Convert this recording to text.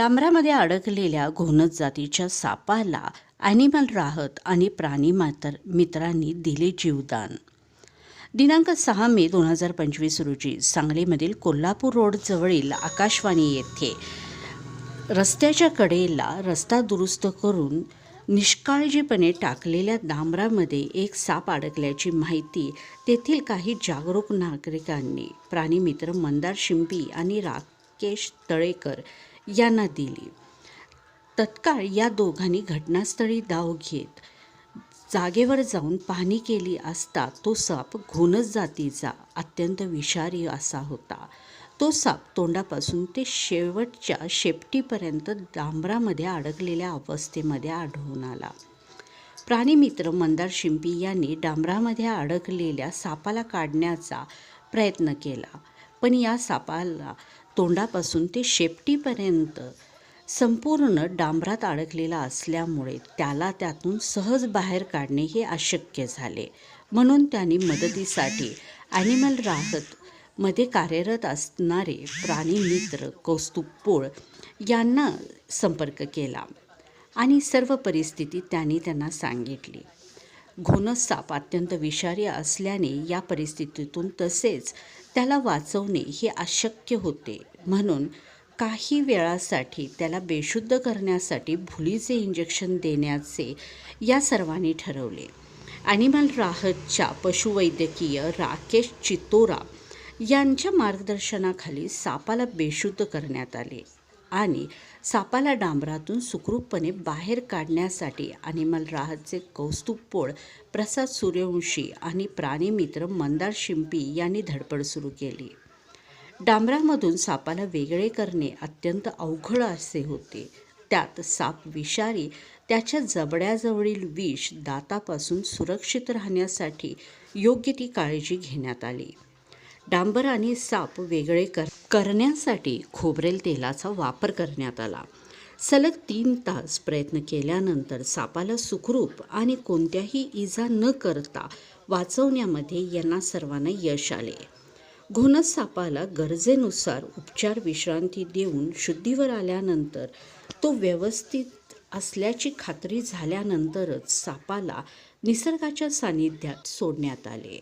डांबरामध्ये अडकलेल्या घोणस जातीच्या सापाला ॲनिमल राहत आणि प्राणी मातर मित्रांनी दिले जीवदान. दिनांक सहा मे दोन हजार पंचवीस रोजी सांगलीमधील कोल्हापूर रोडजवळील आकाशवाणी येथे रस्त्याच्या कडेला रस्ता दुरुस्त करून निष्काळजीपणे टाकलेल्या डांबरामध्ये एक साप अडकल्याची माहिती तेथील काही जागरूक नागरिकांनी प्राणीमित्र मंदार शिंपी आणि राकेश तळेकर यांना दिली. तत्काळ या दोघांनी घटनास्थळी धाव घेत जागेवर जाऊन पाहणी केली असता तो साप घोणस जातीचा अत्यंत विषारी असा होता. तो साप तोंडापासून ते शेवटच्या शेपटीपर्यंत डांबरामध्ये अडकलेल्या अवस्थेमध्ये आढळून आला. प्राणीमित्र मंदार शिंपी यांनी डांबरामध्ये अडकलेल्या सापाला काढण्याचा प्रयत्न केला पण या सापाला तोंडापासून ते शेपटीपर्यंत संपूर्ण डांबरात अडकलेला असल्यामुळे त्याला त्यातून सहज बाहेर काढणे हे अशक्य झाले. म्हणून त्यांनी मदतीसाठी ॲनिमल राहत मध्ये कार्यरत असणारे प्राणीमित्र कौस्तुभ पोळ यांना संपर्क केला आणि सर्व परिस्थिती त्यांनी त्यांना सांगितली. घोणस साप अत्यंत विषारी असल्याने या परिस्थितीतून तसेच त्याला वाचवणे हे अशक्य होते. म्हणून काही वेळासाठी त्याला बेशुद्ध करण्यासाठी भुलीचे इंजेक्शन देण्याचे या सर्वांनी ठरवले. ॲनिमल राहतच्या पशुवैद्यकीय राकेश चितोरा यांच्या मार्गदर्शनाखाली सापाला बेशुद्ध करण्यात आले. आणि सापाला डांबरातून सुखरूपपणे बाहेर काढण्यासाठी ॲनिमल राहतचे कौस्तुभ पोळ प्रसाद सूर्यवंशी आणि प्राणीमित्र मंदार शिंपी यांनी धडपड सुरू केली. डांबरामधून सापाला वेगळे करणे अत्यंत अवघड असे होते. त्यात साप विषारी त्याच्या जबड्याजवळील विष दातापासून सुरक्षित राहण्यासाठी योग्य ती काळजी घेण्यात आली. डांबर आणि साप वेगळे कर करण्यासाठी खोबरेल तेलाचा वापर करण्यात आला. सलग तीन तास प्रयत्न केल्यानंतर सापाला सुखरूप आणि कोणत्याही इजा न करता वाचवण्यामध्ये यांना सर्वांना यश आले. घुनस सापाला गरजेनुसार उपचार विश्रांती देऊन शुद्धीवर आल्यानंतर तो व्यवस्थित असल्याची खात्री झाल्यानंतरच सापाला निसर्गाच्या सानिध्यात सोडण्यात आले.